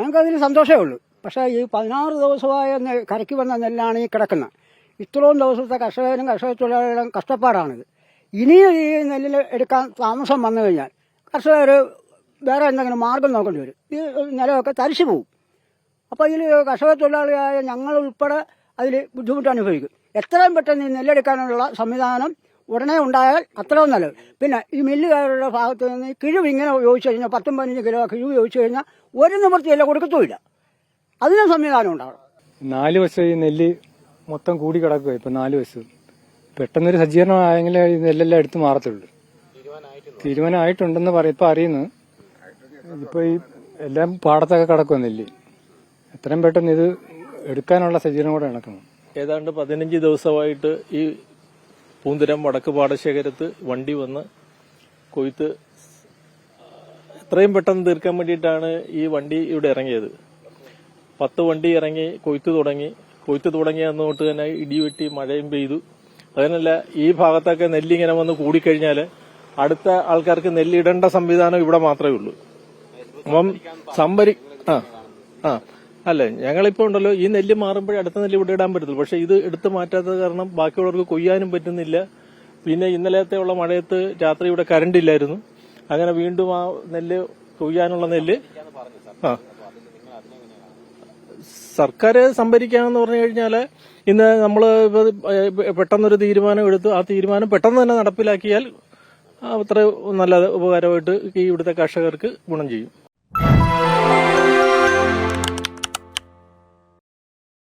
ഞങ്ങൾക്ക് അതിന് സന്തോഷമേ ഉള്ളൂ. പക്ഷേ ഈ പതിനാറ് ദിവസമായ കരയ്ക്ക് വന്ന നെല്ലാണ് ഈ കിടക്കുന്നത്. ഇത്രയും ദിവസത്തെ കർഷകരും കർഷക തൊഴിലാളികളും കഷ്ടപ്പാടാണിത്. ഇനിയും ഈ നെല്ലിൽ എടുക്കാൻ താമസം വന്നു കഴിഞ്ഞാൽ കർഷകർ വേറെ എന്തെങ്കിലും മാർഗം നോക്കേണ്ടി വരും. ഈ നിലമൊക്കെ തരിച്ചു പോകും അപ്പോൾ ഇതിൽ കർഷക തൊഴിലാളിയായ ഞങ്ങൾ ഉൾപ്പെടെ അതിൽ ബുദ്ധിമുട്ട് അനുഭവിക്കും. എത്രയും പെട്ടെന്ന് ഈ നെല്ലെടുക്കാനുള്ള സംവിധാനം ഉടനെ ഉണ്ടായാൽ അത്രയും നല്ലത്. പിന്നെ ഈ മില്ലുകാരുടെ ഭാഗത്ത് നിന്ന് കിഴിവ് ഇങ്ങനെ ചോദിച്ചു കഴിഞ്ഞാൽ പത്തും പതിനഞ്ച് കിലോ കിഴിവ് ചോദിച്ചു കഴിഞ്ഞാൽ ഒരു നിവൃത്തിയല്ല കൊടുക്കത്തുമില്ല. അതിനും സംവിധാനം ഉണ്ടാവണം. നാല് വശം ഈ നെല്ല് മൊത്തം കൂടി കിടക്കുക ഇപ്പൊ നാല് വശം പെട്ടെന്നൊരു സജ്ജീകരണം ആയെങ്കിലേ ഈ നെല്ലെല്ലാം എടുത്ത് മാറത്തുള്ളൂ. തീരുമാനമായിട്ടുണ്ടെന്ന് പറയും ഇപ്പം അറിയുന്നു. ഇപ്പൊ ഈ എല്ലാം പാടത്തൊക്കെ കിടക്കുക നെല്ല്. എത്രയും പെട്ടെന്ന് ഇത് എടുക്കാനുള്ള സജ്ജീകരണം കൂടെ നടക്കണം. ഏതാണ്ട് പതിനഞ്ച് ദിവസമായിട്ട് ഈ പൂന്തുരം വടക്ക് പാടശേഖരത്ത് വണ്ടി വന്ന് കൊയ്ത്ത് എത്രയും പെട്ടെന്ന് തീർക്കാൻ വേണ്ടിയിട്ടാണ് ഈ വണ്ടി ഇവിടെ ഇറങ്ങിയത്. പത്ത് വണ്ടി ഇറങ്ങി കൊയ്ത്ത് തുടങ്ങി. കൊയ്ത്ത് തുടങ്ങിയ അന്ന് തൊട്ട് തന്നെ ഇടിവെട്ടി മഴയും പെയ്തു. അതിനല്ല ഈ ഭാഗത്തൊക്കെ നെല്ലിങ്ങനെ വന്ന് കൂടിക്കഴിഞ്ഞാൽ അടുത്ത ആൾക്കാർക്ക് നെല്ലിടേണ്ട സംവിധാനം ഇവിടെ മാത്രമേ ഉള്ളൂ. അപ്പം സംഭരി ആ ആ. അല്ല? ഞങ്ങളിപ്പോ ഉണ്ടല്ലോ ഈ നെല്ല് മാറുമ്പോഴേ അടുത്ത നെല്ല് ഇവിടെ ഇടാൻ പറ്റത്തുള്ളൂ. പക്ഷെ ഇത് എടുത്തു മാറ്റാത്തത് കാരണം ബാക്കിയുള്ളവർക്ക് കൊയ്യാനും പറ്റുന്നില്ല. പിന്നെ ഇന്നലത്തെ ഉള്ള മഴയത്ത് രാത്രി ഇവിടെ കറണ്ട് ഇല്ലായിരുന്നു. അങ്ങനെ വീണ്ടും ആ നെല്ല് കൊയ്യാനുള്ള നെല്ല് ആ. സർക്കാർ സംഭരിക്കാന്ന് പറഞ്ഞു കഴിഞ്ഞാൽ ഇന്ന് നമ്മൾ പെട്ടെന്നൊരു തീരുമാനം എടുത്തു ആ തീരുമാനം പെട്ടെന്ന് തന്നെ നടപ്പിലാക്കിയാൽ അത്ര നല്ല ഉപകാരമായിട്ട് ഈ ഇവിടുത്തെ കർഷകർക്ക് ഗുണം ചെയ്യും.